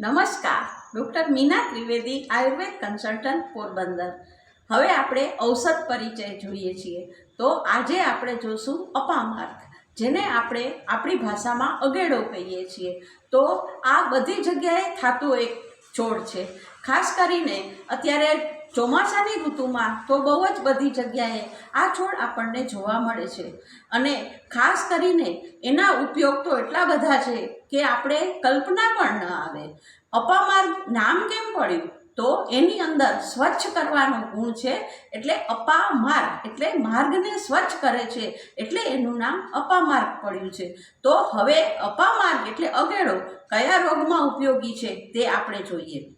નમસ્કાર, doctor Meena Trivedi, Ayurveda consultant, Porbandar. હવે આપણે ઔષધ પરિચય જોઈએ છીએ. તો આજે આપણે જોશું અપામાર્ક, જેને આપણે આપણી ભાષામાં અગેડો કહીએ છીએ. તો આ બધી જગ્યાએ થતું એક છોડ છે. ખાસ કરીને અત્યારે ચોમાસાની ઋતુમાં તો બહુ જ બધી જગ્યાએ આ છોડ આપણને જોવા મળે છે. અને ખાસ કરીને એના ઉપયોગ તો એટલા બધા છે કે આપણે કલ્પના પણ ન આવે. અપામાર્ગ નામ કેમ પડ્યું? તો એની અંદર સ્વચ્છ કરવાનો ગુણ છે એટલે અપામાર્ગ એટલે માર્ગને સ્વચ્છ કરે છે એટલે એનું નામ અપામાર્ગ પડ્યું છે. તો હવે અપામાર્ગ એટલે અગેડો કયા રોગમાં ઉપયોગી છે તે આપણે જોઈએ.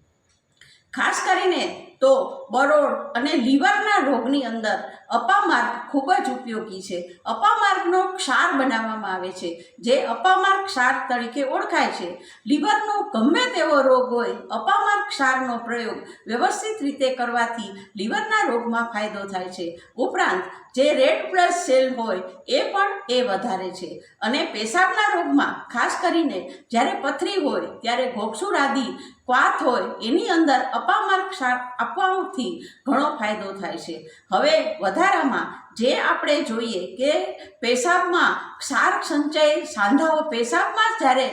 ખાસ કરીને તો બરોડ અને લીવરના રોગની અંદર અપામાર્ગ ખૂબ જ ઉપયોગી છે. અપામાર્ગનો ક્ષાર બનાવવામાં આવે છે, જે અપામાર્ગ ક્ષાર તરીકે ઓળખાય છે. લીવરનો ગમે તેવો રોગ હોય, અપામાર્ગ ક્ષારનો પ્રયોગ વ્યવસ્થિત રીતે કરવાથી લીવરના રોગમાં ફાયદો થાય છે. ઉપરાંત, જે રેડ બ્લડ સેલ હોય, એ પણ એ વધારે છે. અને પેશાબના રોગમાં, ખાસ કરીને જ્યારે પથરી હોય, ત્યારે ઘોકસુર આદિ ક્વાથ હોય, એની અંદર અપામાર્ગ ક્ષાર આપવાથી ઘણો ફાયદો થાય છે. હવે વધારામાં જે આપણે જોઈએ કે પેશાબમાં ક્ષાર સંચય, સાંધાઓ પેશાબમાં જ જ્યારે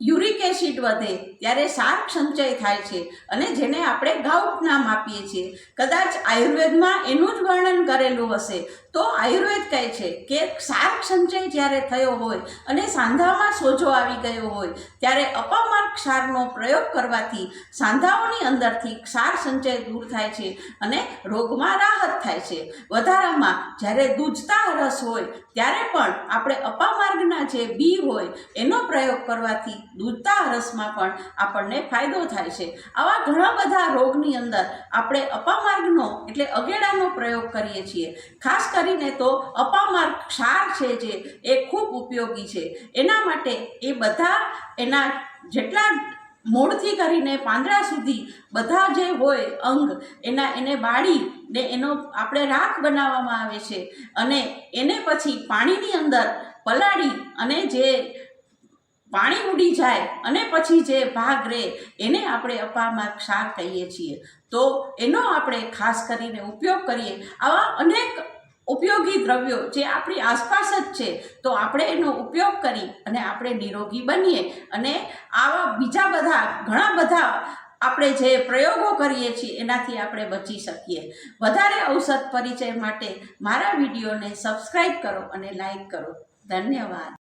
યુરિક એસિડ વધે, ત્યારે સાર્ક સંચય થાય છે અને જેને આપણે ગાઉટ નામ આપીએ છીએ. કદાચ આયુર્વેદમાં એનું જ વર્ણન કરેલું હશે. તો આયુર્વેદ કહે છે કે સાર્ક સંચય જ્યારે થયો હોય અને સાંધામાં સોજો આવી ગયો હોય, ત્યારે અપામાર્ગ ક્ષારનો પ્રયોગ કરવાથી સાંધાઓની અંદરથી ક્ષાર સંચય દૂર થાય છે અને રોગમાં રાહત થાય છે. વધારામાં જ્યારે દૂધતા રસ હોય, ત્યારે પણ આપણે અપામાર્ગના જે બી હોય, એનો પ્રયોગ કરવાથી દૂધતા રસમાં પણ આપણને ફાયદો થાય છે. આવા ઘણા બધા રોગની અંદર આપણે અપામાર્ગનો એટલે અગેડાનો પ્રયોગ કરીએ છીએ. ખાસ કરીને તો અપામાર્ગ ક્ષાર છે જે એ ખૂબ ઉપયોગી છે. એના માટે એ બધા એના જેટલા મૂળથી કરીને પાંદડા સુધી બધા જે હોય અંગ, એના એને બાળી ને એનો આપણે રાખ બનાવવામાં આવે છે. અને એને પછી પાણીની અંદર પલાળી અને જે પાણી ઉડી જાય અને પછી જે ભાગ રહે એને આપણે અપામાર્ગ ક્ષાર કહીએ છીએ. તો એનો આપણે ખાસ કરીને ઉપયોગ કરીએ. આવા અનેક ઉપયોગી દ્રવ્યો જે આપણી આસપાસ જ છે, તો આપણે એનો ઉપયોગ કરી અને આપણે નિરોગી બનીએ. અને આવા બીજા બધા, ઘણા બધા આપણે જે પ્રયોગો કરીએ છીએ, એનાથી આપણે બચી શકીએ. વધારે ઔષધ પરિચય માટે મારા વિડીયોને સબસ્ક્રાઈબ કરો અને લાઈક કરો. ધન્યવાદ.